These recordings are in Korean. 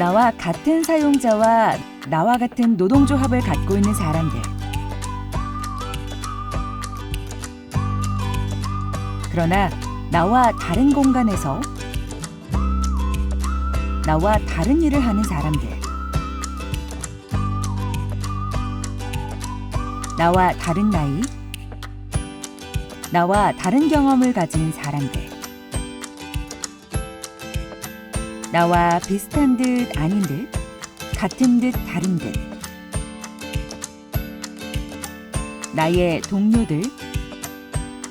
나와 같은 사용자와 나와 같은 노동조합을 갖고 있는 사람들. 그러나 나와 다른 공간에서 나와 다른 일을 하는 사람들. 나와 다른 나이, 나와 다른 경험을 가진 사람들. 나와 비슷한 듯 아닌 듯, 같은 듯 다른 듯. 나의 동료들,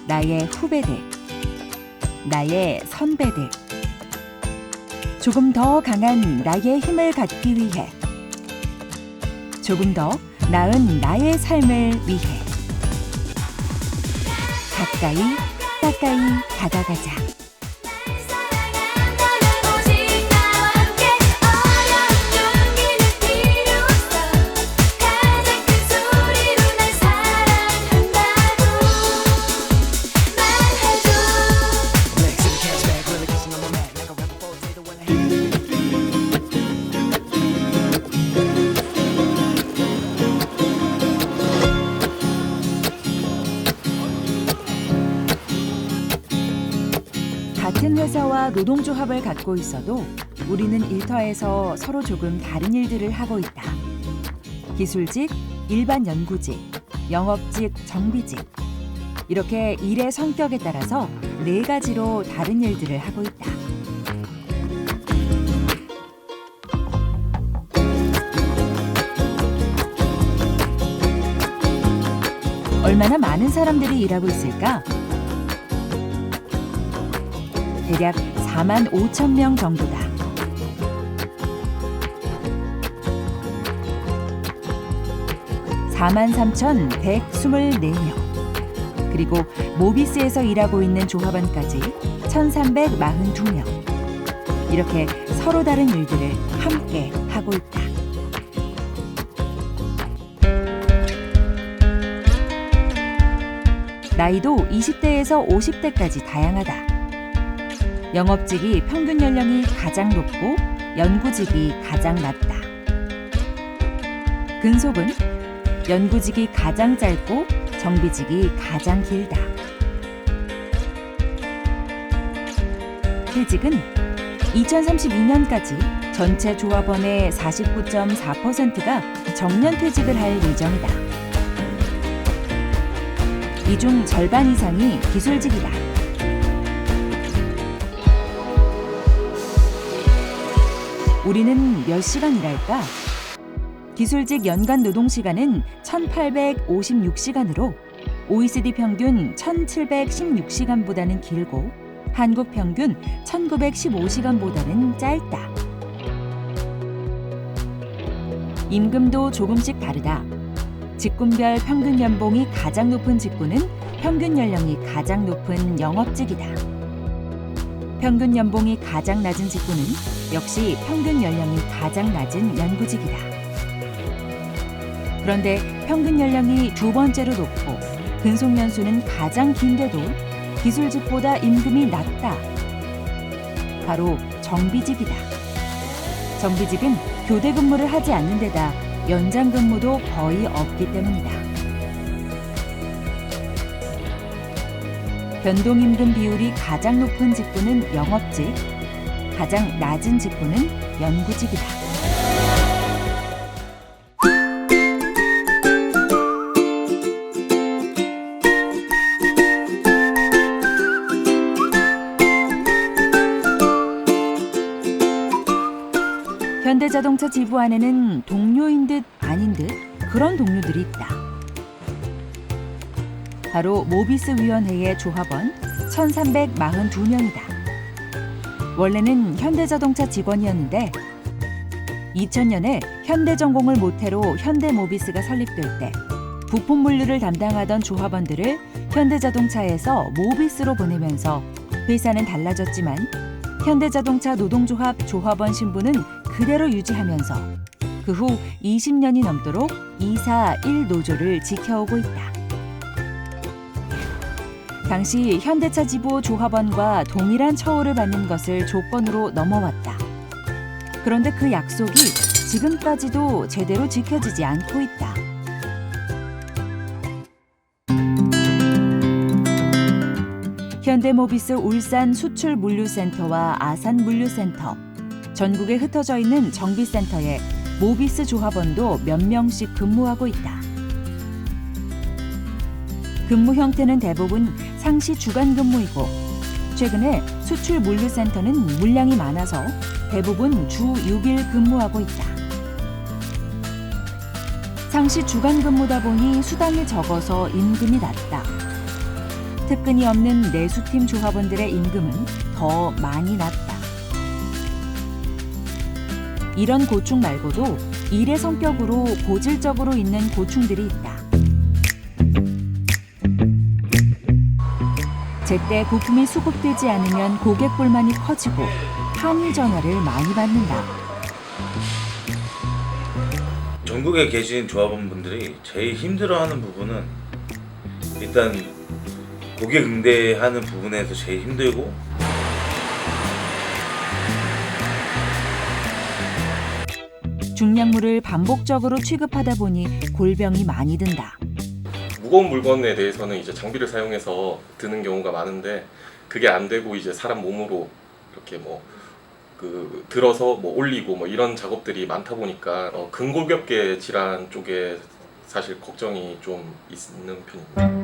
나의 후배들, 나의 선배들. 조금 더 강한 나의 힘을 갖기 위해, 조금 더 나은 나의 삶을 위해. 가까이, 가까이 다가가자. 같은 회사와 노동조합을 갖고 있어도 우리는 일터에서 서로 조금 다른 일들을 하고 있다. 기술직, 일반 연구직, 영업직, 정비직. 이렇게 일의 성격에 따라서 네 가지로 다른 일들을 하고 있다. 얼마나 많은 사람들이 일하고 있을까? 대략 4만 5천 명 정도다. 사만 3,124명. 그리고 모비스에서 일하고 있는 조합원까지 1,342명. 이렇게 서로 다른 일들을 함께 하고 있다. 나이도 20대에서 50대까지 다양하다. 영업직이 평균 연령이 가장 높고 연구직이 가장 낮다. 근속은 연구직이 가장 짧고 정비직이 가장 길다. 퇴직은 2032년까지 전체 조합원의 49.4%가 정년 퇴직을 할 예정이다. 이 중 절반 이상이 기술직이다. 우리는 몇 시간 일할까? 기술직 연간 노동 시간은 1,856시간으로 OECD 평균 1,716시간보다는 길고 한국 평균 1,915시간보다는 짧다. 임금도 조금씩 다르다. 직군별 평균 연봉이 가장 높은 직군은 평균 연령이 가장 높은 영업직이다. 평균 연봉이 가장 낮은 직군은 역시 평균 연령이 가장 낮은 연구직이다. 그런데 평균 연령이 두 번째로 높고 근속 연수는 가장 긴데도 기술직보다 임금이 낮다. 바로 정비직이다. 정비직은 교대 근무를 하지 않는 데다 연장 근무도 거의 없기 때문이다. 변동 임금 비율이 가장 높은 직군은 영업직, 가장 낮은 직군은 연구직이다. 현대자동차 지부 안에는 동료인 듯 아닌 듯 그런 동료들이 있다. 바로 모비스 위원회의 조합원 1342명이다. 원래는 현대자동차 직원이었는데 2000년에 현대전공을 모태로 현대모비스가 설립될 때 부품 물류를 담당하던 조합원들을 현대자동차에서 모비스로 보내면서 회사는 달라졌지만 현대자동차 노동조합 조합원 신분은 그대로 유지하면서 그 후 20년이 넘도록 241 노조를 지켜오고 있다. 당시 현대차 지부 조합원과 동일한 처우를 받는 것을 조건으로 넘어왔다. 그런데 그 약속이 지금까지도 제대로 지켜지지 않고 있다. 현대모비스 울산 수출 물류센터와 아산 물류센터, 전국에 흩어져 있는 정비센터에 모비스 조합원도 몇 명씩 근무하고 있다. 근무 형태는 대부분 상시 주간 근무이고 최근에 수출 물류센터는 물량이 많아서 대부분 주 6일 근무하고 있다. 상시 주간 근무다 보니 수당이 적어서 임금이 낮다. 특근이 없는 내수팀 조합원들의 임금은 더 많이 낮다. 이런 고충 말고도 일의 성격으로 고질적으로 있는 고충들이 있다. 제때 부품이 수급되지 않으면 고객 불만이 커지고 항의 전화를 많이 받는다. 전국에 계신 조합원분들이 제일 힘들어하는 부분은 일단 고객 응대하는 부분에서 제일 힘들고 중량물을 반복적으로 취급하다 보니 골병이 많이 든다. 무거운 물건에 대해서는 이제 장비를 사용해서 드는 경우가 많은데 그게 안 되고 이제 사람 몸으로 이렇게 뭐 그 들어서 뭐 올리고 뭐 이런 작업들이 많다 보니까 어, 근골격계 질환 쪽에 사실 걱정이 좀 있는 편입니다.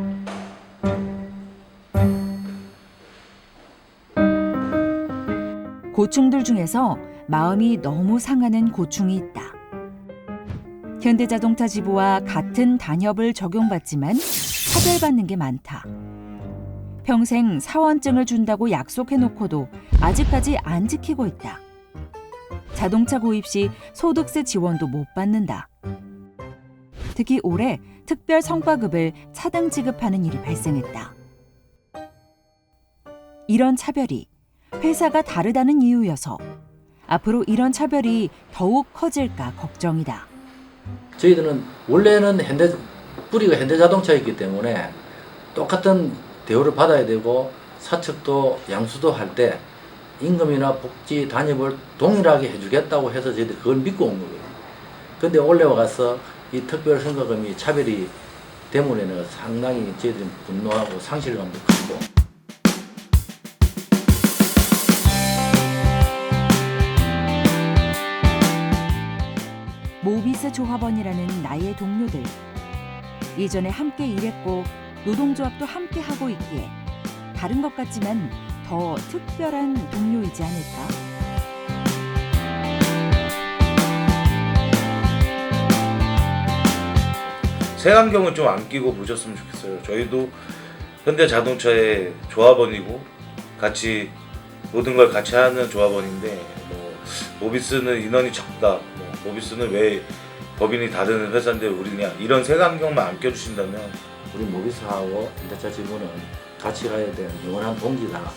고충들 중에서 마음이 너무 상하는 고충이 있다. 현대자동차 지부와 같은 단협을 적용받지만 차별받는 게 많다. 평생 사원증을 준다고 약속해놓고도 아직까지 안 지키고 있다. 자동차 구입 시 소득세 지원도 못 받는다. 특히 올해 특별 성과급을 차등 지급하는 일이 발생했다. 이런 차별이 회사가 다르다는 이유여서 앞으로 이런 차별이 더욱 커질까 걱정이다. 저희들은 원래는 현대 뿌리가 현대 자동차였기 때문에 똑같은 대우를 받아야 되고 사측도 양수도 할 때 임금이나 복지 단협을 동일하게 해주겠다고 해서 저희들이 그걸 믿고 온 거예요. 근데 올해 와서 이 특별 선거금이 차별이 때문에는 상당히 저희들이 분노하고 상실감도 크고 모비스 조합원이라는 나의 동료들. 이전에 함께 일했고 노동조합도 함께 하고 있기에 다른 것 같지만 더 특별한 동료이지 않을까? 색안경을 좀안 끼고 보셨으면 좋겠어요. 저희도 현대 자동차의 조합원이고 같이 모든 걸 같이 하는 조합원인데 뭐 모비스는 인원이 적다. 뭐 모비스는 왜 법인이 다른 회사인데 우리냐 이런 색안경만 안 껴주신다면 우리 모비스하고 현대차 지부는 같이 가야 되는 영원한 동지다.